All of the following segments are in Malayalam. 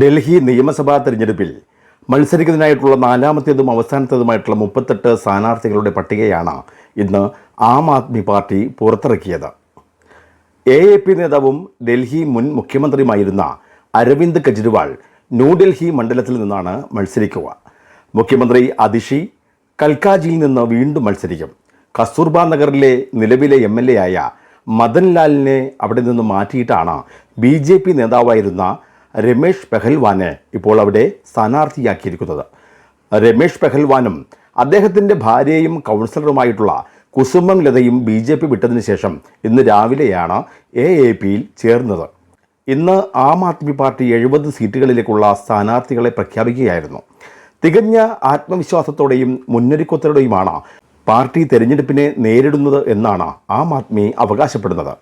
ഡൽഹി നിയമസഭാ തെരഞ്ഞെടുപ്പിൽ മത്സരിക്കുന്നതിനായിട്ടുള്ള നാലാമത്തേതും അവസാനത്തേതുമായിട്ടുള്ള മുപ്പത്തെട്ട് സ്ഥാനാർത്ഥികളുടെ പട്ടികയാണ് ഇന്ന് ആം ആദ്മി പാർട്ടി പുറത്തിറക്കിയത്. എ എ പി നേതാവും ഡൽഹി മുൻ മുഖ്യമന്ത്രിയുമായിരുന്ന അരവിന്ദ് കെജ്രിവാൾ ന്യൂഡൽഹി മണ്ഡലത്തിൽ നിന്നാണ് മത്സരിക്കുക. മുഖ്യമന്ത്രി അതിഷി കൽക്കാജിയിൽ നിന്ന് വീണ്ടും മത്സരിക്കും. കസ്തൂർബ നഗറിലെ നിലവിലെ എം എൽ എ ആയ മദൻലാലിനെ അവിടെ നിന്ന് മാറ്റിയിട്ടാണ് ബി ജെ പി നേതാവായിരുന്ന രമേഷ് പെഹൽവാനെ ഇപ്പോൾ അവിടെ സ്ഥാനാർത്ഥിയാക്കിയിരിക്കുന്നത്. രമേഷ് പെഹൽവാനും അദ്ദേഹത്തിന്റെ ഭാര്യയും കൗൺസിലറുമായിട്ടുള്ള കുസുമം ലതയും ബി ജെ പി വിട്ടതിന് ശേഷം ഇന്ന് രാവിലെയാണ് എ എ പിയിൽ ചേർന്നത്. ഇന്ന് ആം ആദ്മി പാർട്ടി എഴുപത് സീറ്റുകളിലേക്കുള്ള സ്ഥാനാർത്ഥികളെ പ്രഖ്യാപിക്കുകയായിരുന്നു. തികഞ്ഞ ആത്മവിശ്വാസത്തോടെയും മുന്നൊരുക്കത്തോടെയുമാണ് പാർട്ടി തെരഞ്ഞെടുപ്പിനെ നേരിടുന്നത് എന്നാണ് ആം ആദ്മി അവകാശപ്പെടുന്നത്.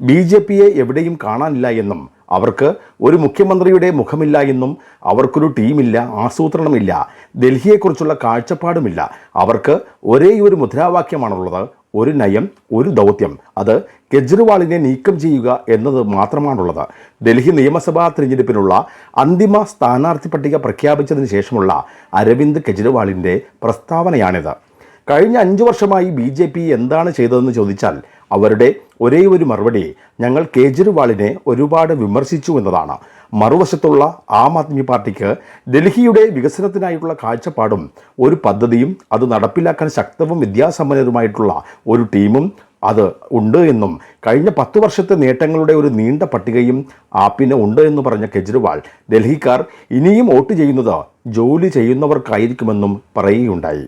ബി ജെ പിയെ എവിടെയും കാണാനില്ല എന്നും അവർക്ക് ഒരു മുഖ്യമന്ത്രിയുടെ മുഖമില്ല എന്നും അവർക്കൊരു ടീമില്ല ആസൂത്രണമില്ല ഡൽഹിയെക്കുറിച്ചുള്ള കാഴ്ചപ്പാടുമില്ല. അവർക്ക് ഒരേ ഒരു മുദ്രാവാക്യമാണുള്ളത് ഒരു നയം ഒരു ദൗത്യം. അത് കെജ്രിവാളിനെ നീക്കം ചെയ്യുക എന്നത് മാത്രമാണുള്ളത്. ഡൽഹി നിയമസഭാ തിരഞ്ഞെടുപ്പിനുള്ള അന്തിമ സ്ഥാനാർത്ഥി പട്ടിക പ്രഖ്യാപിച്ചതിന് ശേഷമുള്ള അരവിന്ദ് കെജ്രിവാളിന്റെ പ്രസ്താവനയാണിത്. കഴിഞ്ഞ അഞ്ചു വർഷമായി ബി എന്താണ് ചെയ്തതെന്ന് ചോദിച്ചാൽ അവരുടെ ഒരേ ഒരു മറുപടി ഞങ്ങൾ കേജ്രിവാളിനെ ഒരുപാട് വിമർശിച്ചു എന്നതാണ്. മറുവശത്തുള്ള ആം ആദ്മി പാർട്ടിക്ക് ഡൽഹിയുടെ വികസനത്തിനായിട്ടുള്ള കാഴ്ചപ്പാടും ഒരു പദ്ധതിയും അത് നടപ്പിലാക്കാൻ ശക്തവും വിദ്യാസമ്പന്നരുമായിട്ടുള്ള ഒരു ടീമും അത് ഉണ്ട് എന്നും കഴിഞ്ഞ പത്ത് വർഷത്തെ നേട്ടങ്ങളുടെ ഒരു നീണ്ട പട്ടികയും ആപ്പിന് ഉണ്ട് എന്ന് പറഞ്ഞ കെജ്രിവാൾ ഡൽഹിക്കാർ ഇനിയും വോട്ട് ചെയ്യുന്നത് ജോലി ചെയ്യുന്നവർക്കായിരിക്കുമെന്നും പറയുകയുണ്ടായി.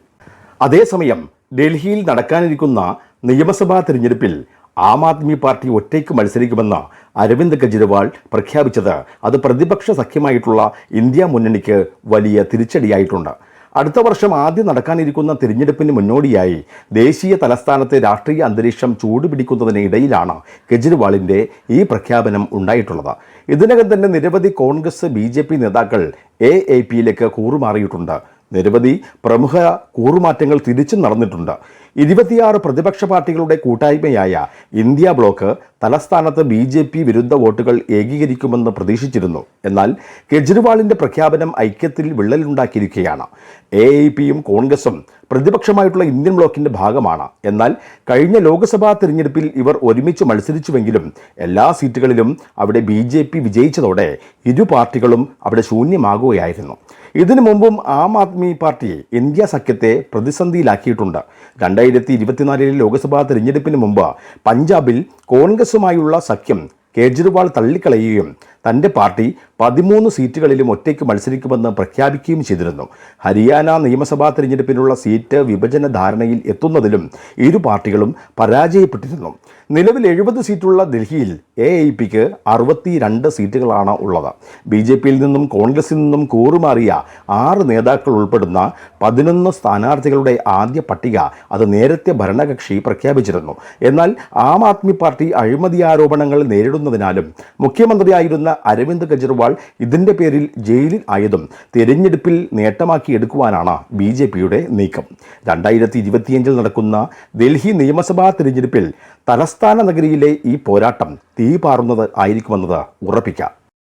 അതേസമയം ഡൽഹിയിൽ നടക്കാനിരിക്കുന്ന നിയമസഭാ തിരഞ്ഞെടുപ്പിൽ ആം ആദ്മി പാർട്ടി ഒറ്റയ്ക്ക് മത്സരിക്കുമെന്ന് അരവിന്ദ് കെജ്രിവാൾ പ്രഖ്യാപിച്ചത് അത് പ്രതിപക്ഷ സഖ്യമായിട്ടുള്ള ഇന്ത്യ മുന്നണിക്ക് വലിയ തിരിച്ചടിയായിട്ടുണ്ട്. അടുത്ത വർഷം ആദ്യം നടക്കാനിരിക്കുന്ന തിരഞ്ഞെടുപ്പിന് മുന്നോടിയായി ദേശീയ തലസ്ഥാനത്തെ രാഷ്ട്രീയ അന്തരീക്ഷം ചൂടുപിടിക്കുന്നതിനിടയിലാണ് കെജ്രിവാളിന്റെ ഈ പ്രഖ്യാപനം ഉണ്ടായിട്ടുള്ളത്. ഇതിനകം തന്നെ നിരവധി കോൺഗ്രസ് ബി നേതാക്കൾ എ എ പിയിലേക്ക് കൂറുമാറിയിട്ടുണ്ട്. നിരവധി പ്രമുഖ കൂറുമാറ്റങ്ങൾ തിരിച്ചും നടന്നിട്ടുണ്ട്. ഇരുപത്തിയാറ് പ്രതിപക്ഷ പാർട്ടികളുടെ കൂട്ടായ്മയായ ഇന്ത്യ ബ്ലോക്ക് തലസ്ഥാനത്ത് ബി ജെ പി വിരുദ്ധ വോട്ടുകൾ ഏകീകരിക്കുമെന്ന് പ്രതീക്ഷിച്ചിരുന്നു. എന്നാൽ കെജ്രിവാളിന്റെ പ്രഖ്യാപനം ഐക്യത്തിൽ വിള്ളലുണ്ടാക്കിയിരിക്കുകയാണ്. എ ഐ പിയും കോൺഗ്രസും പ്രതിപക്ഷമായിട്ടുള്ള ഇന്ത്യൻ ബ്ലോക്കിന്റെ ഭാഗമാണ്. എന്നാൽ കഴിഞ്ഞ ലോക്സഭാ തിരഞ്ഞെടുപ്പിൽ ഇവർ ഒരുമിച്ച് മത്സരിച്ചുവെങ്കിലും എല്ലാ സീറ്റുകളിലും അവിടെ ബി ജെ പി വിജയിച്ചതോടെ ഇരു പാർട്ടികളും അവിടെ ശൂന്യമാകുകയായിരുന്നു. ഇതിനു മുമ്പും ആം ആദ്മി പാർട്ടി ഇന്ത്യ സഖ്യത്തെ പ്രതിസന്ധിയിലാക്കിയിട്ടുണ്ട്. രണ്ടായിരത്തി ഇരുപത്തിനാലിലെ ലോക്സഭാ തിരഞ്ഞെടുപ്പിന് മുമ്പ് പഞ്ചാബിൽ കോൺഗ്രസുമായുള്ള സഖ്യം കേജ്രിവാൾ തള്ളിക്കളയുകയും തന്റെ പാർട്ടി പതിമൂന്ന് സീറ്റുകളിലും ഒറ്റയ്ക്ക് മത്സരിക്കുമെന്ന് പ്രഖ്യാപിക്കുകയും ചെയ്തിരുന്നു. ഹരിയാന നിയമസഭാ തിരഞ്ഞെടുപ്പിനുള്ള സീറ്റ് വിഭജന ധാരണയിൽ എത്തുന്നതിലും ഇരു പാർട്ടികളും പരാജയപ്പെട്ടിരുന്നു. നിലവിൽ എഴുപത് സീറ്റുള്ള ഡൽഹിയിൽ എ ഐ പിക്ക് അറുപത്തിരണ്ട് സീറ്റുകളാണ് ഉള്ളത്. ബി ജെ പിയിൽ നിന്നും കോൺഗ്രസിൽ നിന്നും കൂറുമാറിയ ആറ് നേതാക്കൾ ഉൾപ്പെടുന്ന പതിനൊന്ന് സ്ഥാനാർത്ഥികളുടെ ആദ്യ പട്ടിക അത് നേരത്തെ ഭരണകക്ഷി പ്രഖ്യാപിച്ചിരുന്നു. എന്നാൽ ആം ആദ്മി പാർട്ടി അഴിമതി ആരോപണങ്ങൾ നേരിടുന്നതിനാലും മുഖ്യമന്ത്രിയായിരുന്ന അരവിന്ദ് കെജ്രിവാൾ ഇതിന്റെ പേരിൽ ജയിലിൽ ആയതും തെരഞ്ഞെടുപ്പിൽ നേട്ടമാക്കി എടുക്കുവാനാണ് ബി ജെ പിയുടെ നീക്കം. രണ്ടായിരത്തി ഇരുപത്തിയഞ്ചിൽ നടക്കുന്ന ഡൽഹി നിയമസഭാ തിരഞ്ഞെടുപ്പിൽ തലസ്ഥാന നഗരിയിലെ ഈ പോരാട്ടം തീ പാറുന്നത് ആയിരിക്കുമെന്നത് ഉറപ്പിക്കാം.